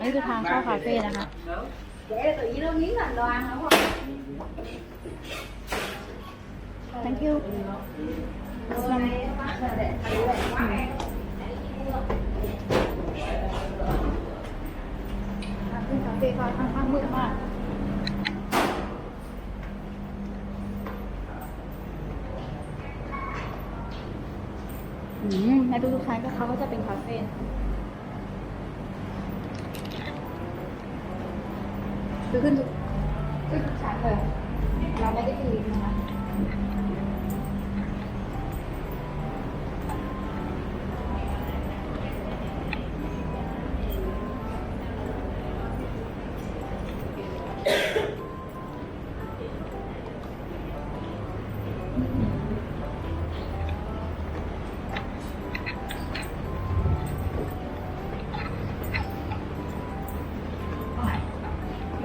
อันนี้คือทางเข้าคาเฟ่นะคะ để tự nhiên nó miếng thành đồ ăn đúng không thank you ซึ่งคาเฟ่ก็ค่อนข้างมืดมาก อืมในทุกๆครั้งก็เขาก็จะเป็นคาเฟ่นะคะ คือขึ้นทุกขึ้นทุกชั้นเลย เราไม่ได้ขึ้นลิฟต์นะคะ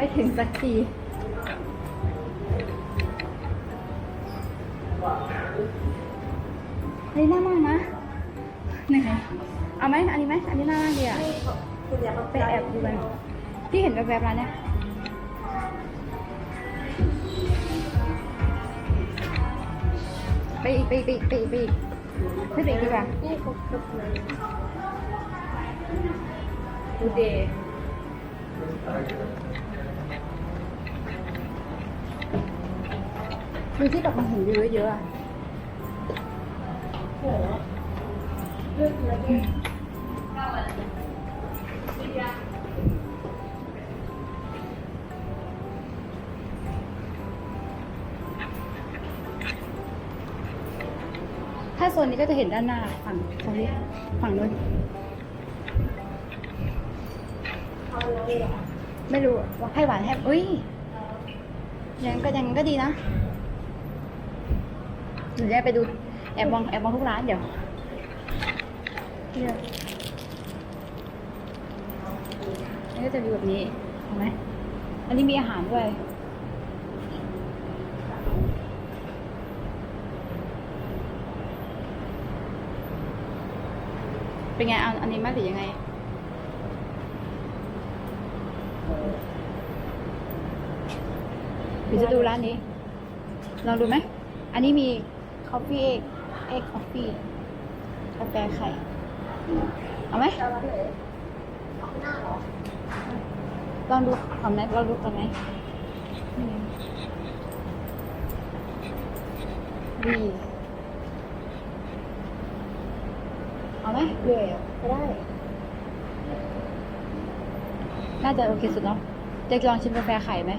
ไม่ถึงสักทีอันนี้น่ามากนะเหนื่อยเอาไหมอันนี้ไหมอันนี้น่ามากดีอะคุณอยากไปแอบดูกันพี่เห็นแวบๆร้านเนี่ยไปอีกไปอีกไปอีกไปอีกไปอีกขึ้นไปอีกดีกว่านี่ครบครบเลยดูเดย์ ดูที่แบบมันเห็นเยอะๆอะโอ้โหเลือกเลยถ้าโซนนี้ก็จะเห็นด้านหน้าฝั่งตรงนี้ฝั่งนู้น ไม่รู้ว่าให้หวานแฮมอุ้ยยังก็ยังก็ดีนะหนูจะไปดูแอบมองแอบมองทุกร้านเดี๋ยวนี่ก็จะวิวแบบนี้เห็นไหมอันนี้มีอาหารด้วยเป็นไงเอาอันนี้ไหมหรือยังไง หรือจะดูร้านนี้ ลองดูไหม อันนี้มี coffee egg egg coffee กาแฟไข่ เอาไหม ลองดูก่อนไหมลองดูก่อนไหมดีเอาไหมเบื่อก็ได้ น่าจะโอเคสุดเนาะจะลองชิมกาแฟไข่ไหม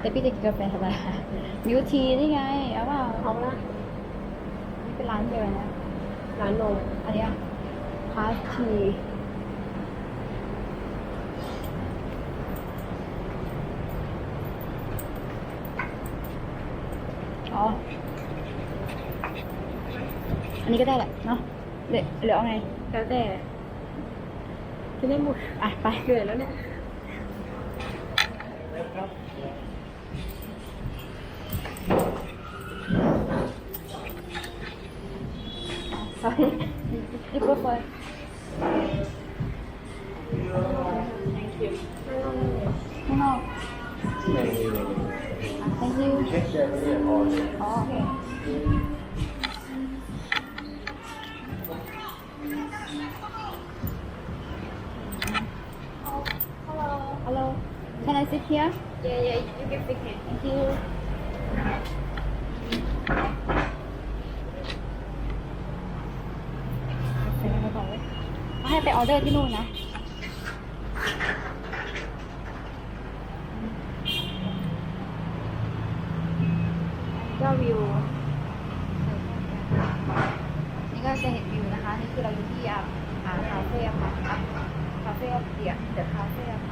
แต่พี่จะกินกาแฟธรรมดามิวทีนี่ไงเอาเปล่าเอาละนี่เป็นร้านเดียวนะร้านนมอันเนี้ยพาสทีอ๋ออันนี้ก็ได้แหละเนาะเหลือเหลือเอาไง แล้วแต่จะได้หมดอะ ไปเกิดแล้วเนี่ย sorry you go for it thank you ข้างนอกอะ thank you อ๋อ sit here? yeah yeah you can pick it Thank you. ใส่ไปก่อนเลยเขาให้ไปออเดอร์ที่นู่นนะ ก็วิว นี่ก็จะเห็นวิวนะคะ นี่คือเราอยู่ที่อ่าอ่าคาเฟ่ค่ะคาเฟ่เดียเดอะคาเฟ่ค่ะ